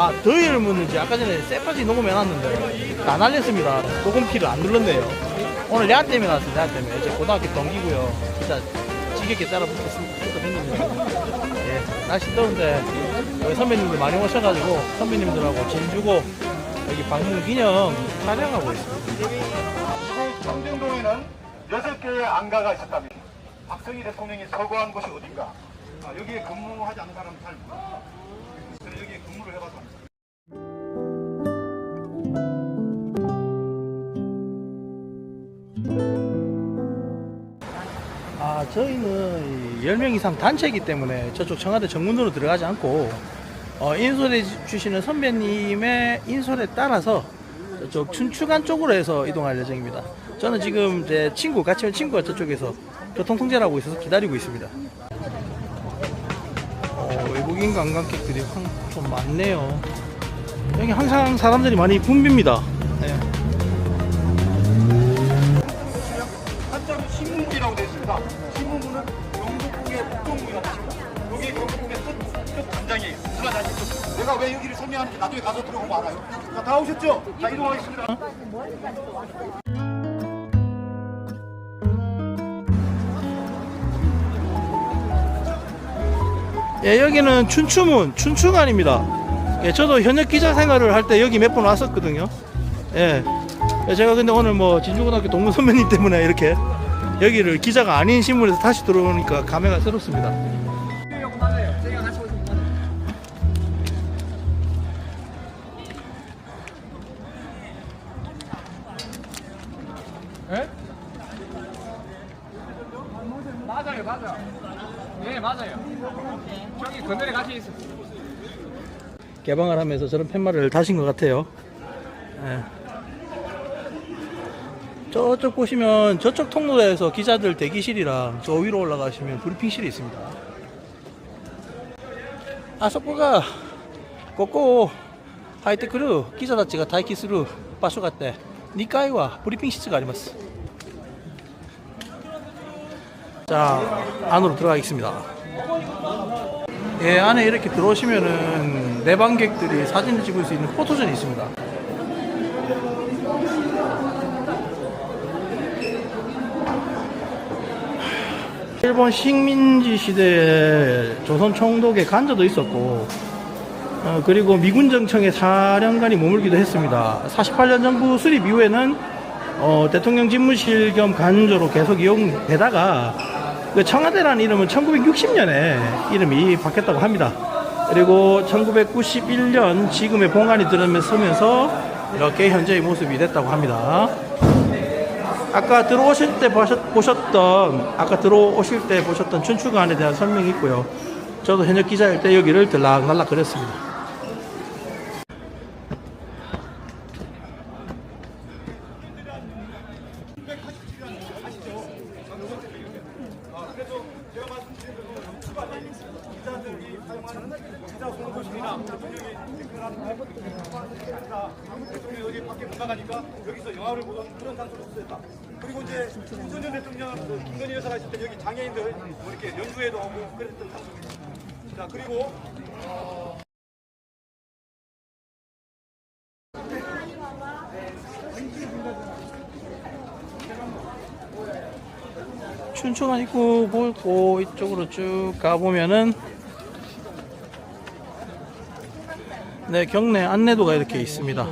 아 더위를 묻는지 아까 전에 쇠바지 녹음해 놨는데 안 알렸습니다 녹음키를 안 눌렀네요 오늘 야한 때문에 나왔습니다 야한 때문에 제 고등학교 동기고요 진짜 지겹게 따라 붙었습니다 예, 날씨 더운데 여기 선배님들 많이 오셔가지고 선배님들하고 진주고 여기 방문 기념 촬영하고 있습니다 청정동에는 여섯 개의 안가가 있었답니다. 박정희 대통령이 서거한 곳이 어딘가? 아, 여기에 근무하지 않은 사람은 잘. 그래서 여기에 근무를 해봐서 압니다. 아, 저희는 10명 이상 단체이기 때문에 저쪽 청와대 정문으로 들어가지 않고 어, 인솔해 주시는 선배님의 인솔에 따라서 저쪽 춘추관 쪽으로 해서 이동할 예정입니다. 저는 지금 제 친구, 같이 온 친구가 저쪽에서 교통통제를 하고 있어서 기다리고 있습니다. 어, 외국인 관광객들이 항- 좀 많네요. 여기 항상 사람들이 많이 붐빕니다. 네. 한자로 신문기라고 되어 있습니다. 신문부는 경복궁의 북동문이라고 하십니다. 여기 경복궁의 끝, 끝 담장이에요. 들어가시죠. 내가 왜 여기를 설명하는지 나중에 가서 들어보면 알아요. 자, 다 오셨죠? 자, 이동하겠습니다. 예, 여기는 춘추문, 춘추관입니다. 예, 저도 현역 기자 생활을 할 때 여기 몇 번 왔었거든요. 예. 예, 제가 근데 오늘 뭐 진주고등학교 동문 선배님 때문에 이렇게 여기를 기자가 아닌 신문에서 다시 들어오니까 감회가 새롭습니다. 네, 맞아요. 저기 건너에 같이 있어. 개방을 하면서 저런 팻말을 다신 것 같아요. 예. 저쪽 보시면 저쪽 통로에서 기자들 대기실이랑 저 위로 올라가시면 브리핑실이 있습니다. 아, 속보가 꼬꼬 하이테크루 기자たちが待機する場所があって2階はブリーフィング室があります。 자, 안으로 들어가겠습니다. 예, 안에 이렇게 들어오시면은 내방객들이 사진을 찍을 수 있는 포토존이 있습니다. 일본 식민지 시대에 조선 총독의 간저도 있었고, 어, 그리고 미군 정청의 사령관이 머물기도 했습니다. 48년 정부 수립 이후에는 어, 대통령 집무실 겸 간저로 계속 이용되다가 그 청와대라는 이름은 1960년에 이름이 바뀌었다고 합니다. 그리고 1991년 지금의 본관이 들어서면서 이렇게 현재의 모습이 됐다고 합니다. 아까 들어오실 때 보셨, 보셨 던 아까 들어오실 때 보셨던 춘추관에 대한 설명이 있고요. 저도 현역 기자일 때 여기를 들락날락 그랬습니다. 대통령이 여기 밖에 못 나가니까 여기서 영화를 쓰였다. 그리고 이제 김선현 대통령, 그 김건희 여사가 있을 때 여기 장애인들 뭐 이렇게 연주회도 하고 그랬던 장소입니다. 자, 그리고 춘추관 입구 보고 이쪽으로 쭉 가보면은 네 경내 안내도가 이렇게 있습니다.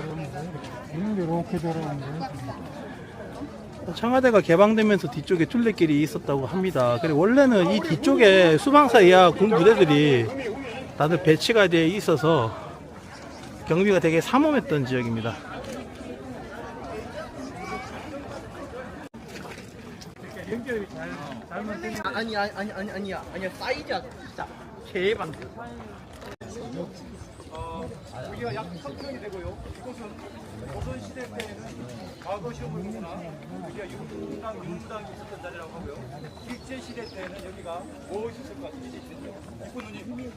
청와대가 개방되면서 뒤쪽에 둘레길이 있었다고 합니다. 그리고 원래는 이 뒤쪽에 수방사 이하 군 부대들이 다들 배치가 되어 있어서 경비가 되게 삼엄했던 지역입니다. 아니 아니 아니 아니 아니야 아니야 사이즈야 진짜 개반 여기가 약 3평이 되고요. 이곳은 조선시대 때에는 과거 시험을 보거나 여기가 윤당, 윤당이 있었던 자리라고 하고요. 일제시대 때는 여기가 뭐 있었을 것 같은지 이쁜 누님.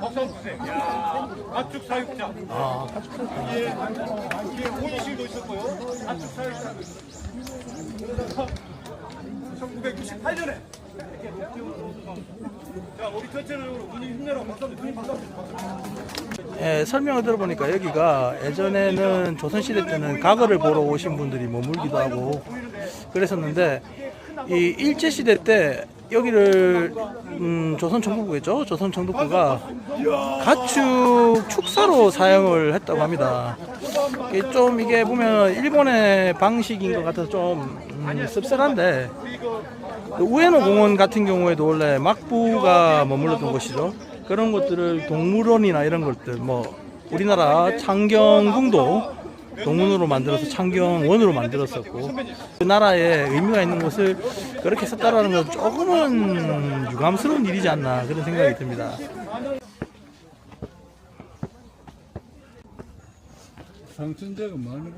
박수 주세요. 야 가축 사육장. 아, 여기에, 여기에 호의실도 있었고요. 가축 사육장도 있었어요. 그러다가 1968년에 이렇게 녹지원 소수성. 자, 예, 설명을 들어보니까 여기가 예전에는 조선시대 때는 과거를 보러 오신 분들이 머물기도 하고 그랬었는데 이 일제시대 때 여기를 음, 조선 정부부겠죠? 조선 정부부가 가축 축사로 사용을 했다고 합니다. 이게 좀 이게 보면 일본의 방식인 것 같아서 좀 음, 씁쓸한데 그 우에노 공원 같은 경우에도 원래 막부가 머물렀던 곳이죠. 그런 것들을 동물원이나 이런 것들 뭐 우리나라 창경궁도 동문으로 만들어서 창경원으로 만들었었고 그 나라에 의미가 있는 곳을 그렇게 썼다라는 건 조금은 유감스러운 일이지 않나 그런 생각이 듭니다. 상춘제가 많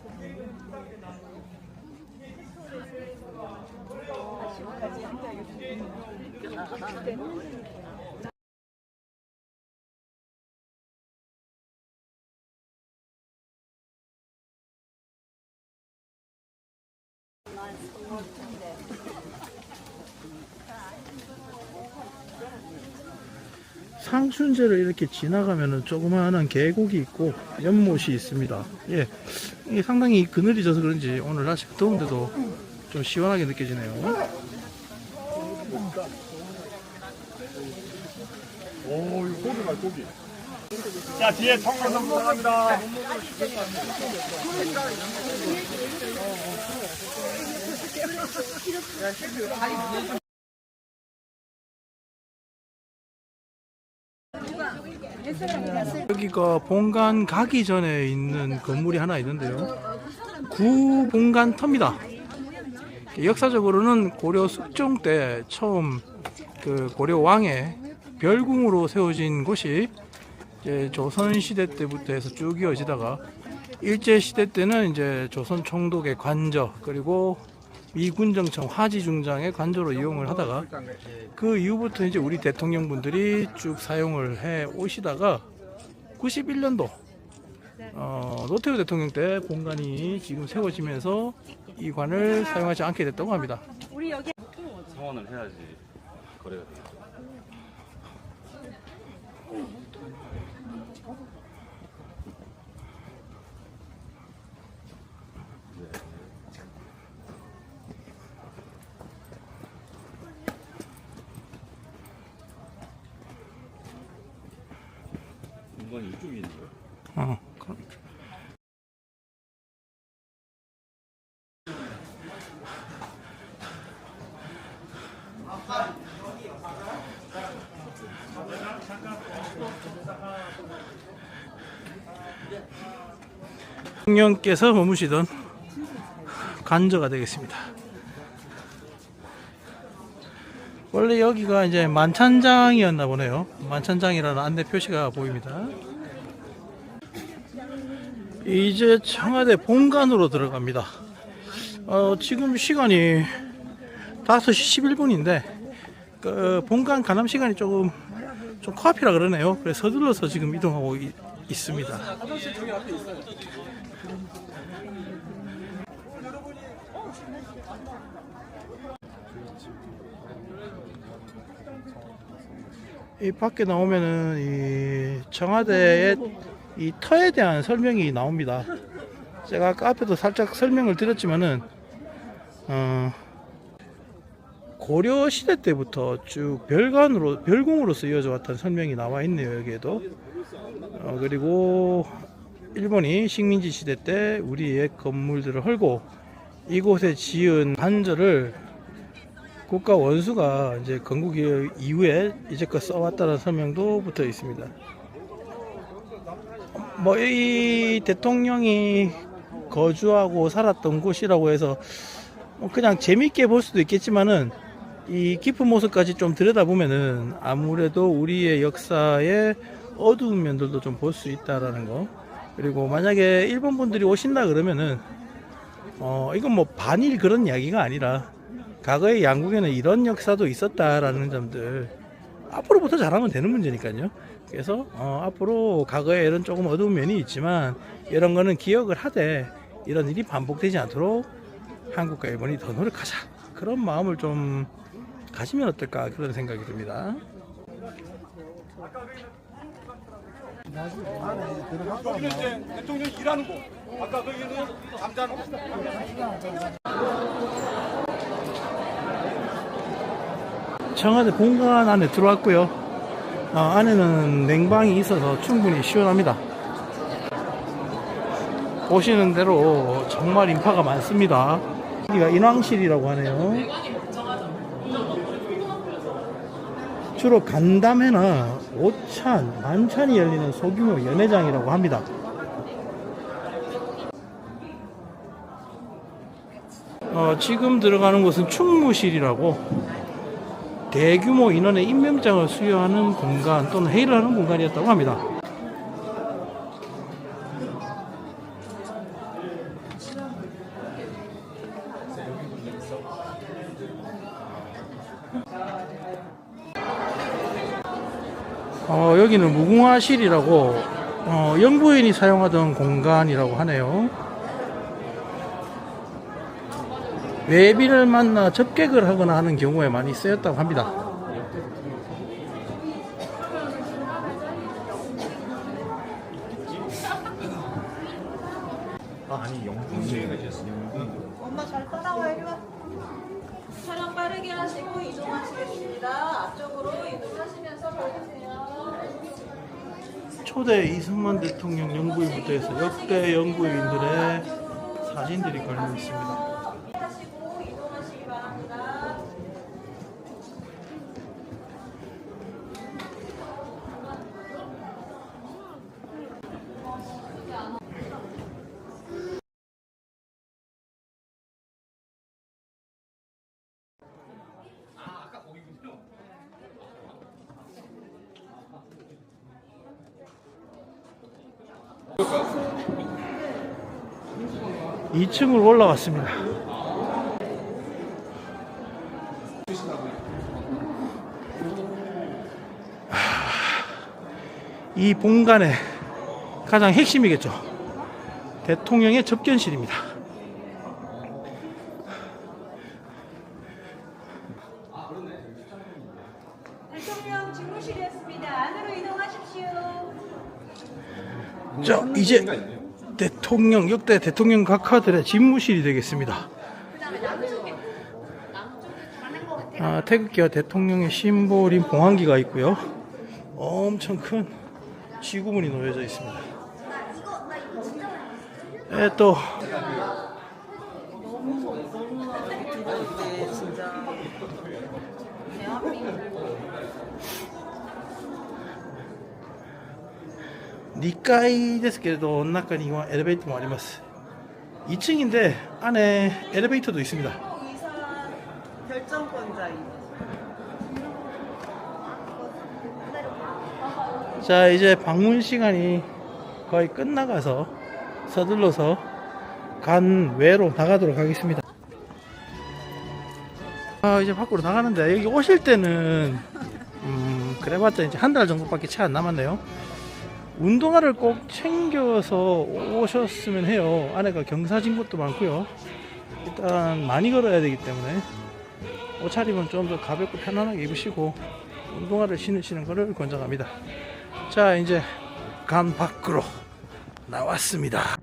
은 곳인가? 상춘제를 이렇게 지나가면은 조그마한 계곡이 있고 연못이 있습니다. 예, 이게 상당히 그늘이 져서 그런지 오늘 날씨 더운데도 좀 시원하게 느껴지네요. 오, 이거 고기 말 고기. 자, 뒤에 청년선 부탁합니다. 여기가 본관 가기 전에 있는 건물이 하나 있는데요. 구본관 터입니다. 역사적으로는 고려 숙종 때 처음 그 고려 왕의 별궁으로 세워진 곳이 조선 시대 때부터 해서 쭉 이어지다가 일제 시대 때는 이제 조선 총독의 관저 그리고 미군정청 화지중장의 관저로 이용을 하다가 그 이후부터 이제 우리 대통령분들이 쭉 사용을 해 오시다가 91년도 어, 노태우 대통령 때 본관이 지금 세워지면서 이 관을 사용하지 않게 됐다고 합니다. 성원을 해야지 거래가 돼요. 이건 이쪽에 있는 거예요? 어, 그럼. 대통령께서 머무시던 관저가 되겠습니다. 원래 여기가 이제 만찬장이었나 보네요. 만찬장이라는 안내 표시가 보입니다. 이제 청와대 본관으로 들어갑니다. 어, 지금 시간이 5시 11분인데, 그 본관 관람 시간이 조금, 좀 코앞이라 그러네요. 그래서 서둘러서 지금 이동하고 이- 있습니다. 이 밖에 나오면은 이 청와대의 이 터에 대한 설명이 나옵니다. 제가 아까 앞에도 살짝 설명을 드렸지만은 어, 고려 시대 때부터 쭉 별관으로 별궁으로 쓰여져 왔다는 설명이 나와 있네요 여기에도. 어, 그리고 일본이 식민지 시대 때 우리의 건물들을 헐고 이곳에 지은 관절을 국가 원수가 이제 건국 이후에 이제껏 써왔다는 설명도 붙어 있습니다. 뭐 이 대통령이 거주하고 살았던 곳이라고 해서 뭐 그냥 재밌게 볼 수도 있겠지만은 이 깊은 모습까지 좀 들여다보면은 아무래도 우리의 역사에 어두운 면들도 좀 볼 수 있다라는 거. 그리고 만약에 일본 분들이 오신다 그러면은 어 이건 뭐 반일 그런 이야기가 아니라 과거에 양국에는 이런 역사도 있었다라는 점들 앞으로부터 잘하면 되는 문제니까요. 그래서 어, 앞으로 과거에 이런 조금 어두운 면이 있지만 이런 거는 기억을 하되 이런 일이 반복되지 않도록 한국과 일본이 더 노력하자 그런 마음을 좀 가지면 어떨까 그런 생각이 듭니다. 여기는 이제 대통령 일하는 곳. 아까 거기는 잠자는 곳. 청와대 본관 안에 들어왔고요. 어, 안에는 냉방이 있어서 충분히 시원합니다. 보시는 대로 정말 인파가 많습니다. 여기가 인왕실이라고 하네요. 주로 간담회나 오찬, 만찬이 열리는 소규모 연회장이라고 합니다. 어, 지금 들어가는 곳은 충무실이라고 대규모 인원의 임명장을 수여하는 공간 또는 회의를 하는 공간이었다고 합니다. 어, 여기는 무궁화실이라고 어, 영부인이 사용하던 공간이라고 하네요. 외비를 만나 접객을 하거나 하는 경우에 많이 쓰였다고 합니다. 엄마 잘 따라와 이리 와. 촬영 빠르게 하시고 이동하시겠습니다. 앞쪽으로 이동하시면서 보여주세요. 초대 이승만 대통령 영부인부터 해서 역대 영부인들의 사진들이 걸려 있습니다. 2층으로 올라왔습니다. 이 공간의 가장 핵심이겠죠. 대통령의 접견실입니다. 이제 대통령, 역대 대통령 각하들의 집무실이 되겠습니다. 아, 태극기와 대통령의 심볼인 봉황기가 있고요. 엄청 큰 지구문이 놓여져 있습니다. 예, 또 이게 진짜 2階ですけれど中にはエレベーターもあります2층인데 안에 엘리베이터도 있습니다 의사 결정권자인 자 이제 방문 시간이 거의 끝나가서 서둘러서 간 외로 나가도록 하겠습니다 아 이제 밖으로 나가는데 여기 오실 때는 음 그래봤자 이제 한 달 정도밖에 채 안 남았네요 운동화를 꼭 챙겨서 오셨으면 해요. 안에가 경사진 곳도 많고요. 일단 많이 걸어야 되기 때문에 옷차림은 좀 더 가볍고 편안하게 입으시고 운동화를 신으시는 것을 권장합니다. 자 이제 간 밖으로 나왔습니다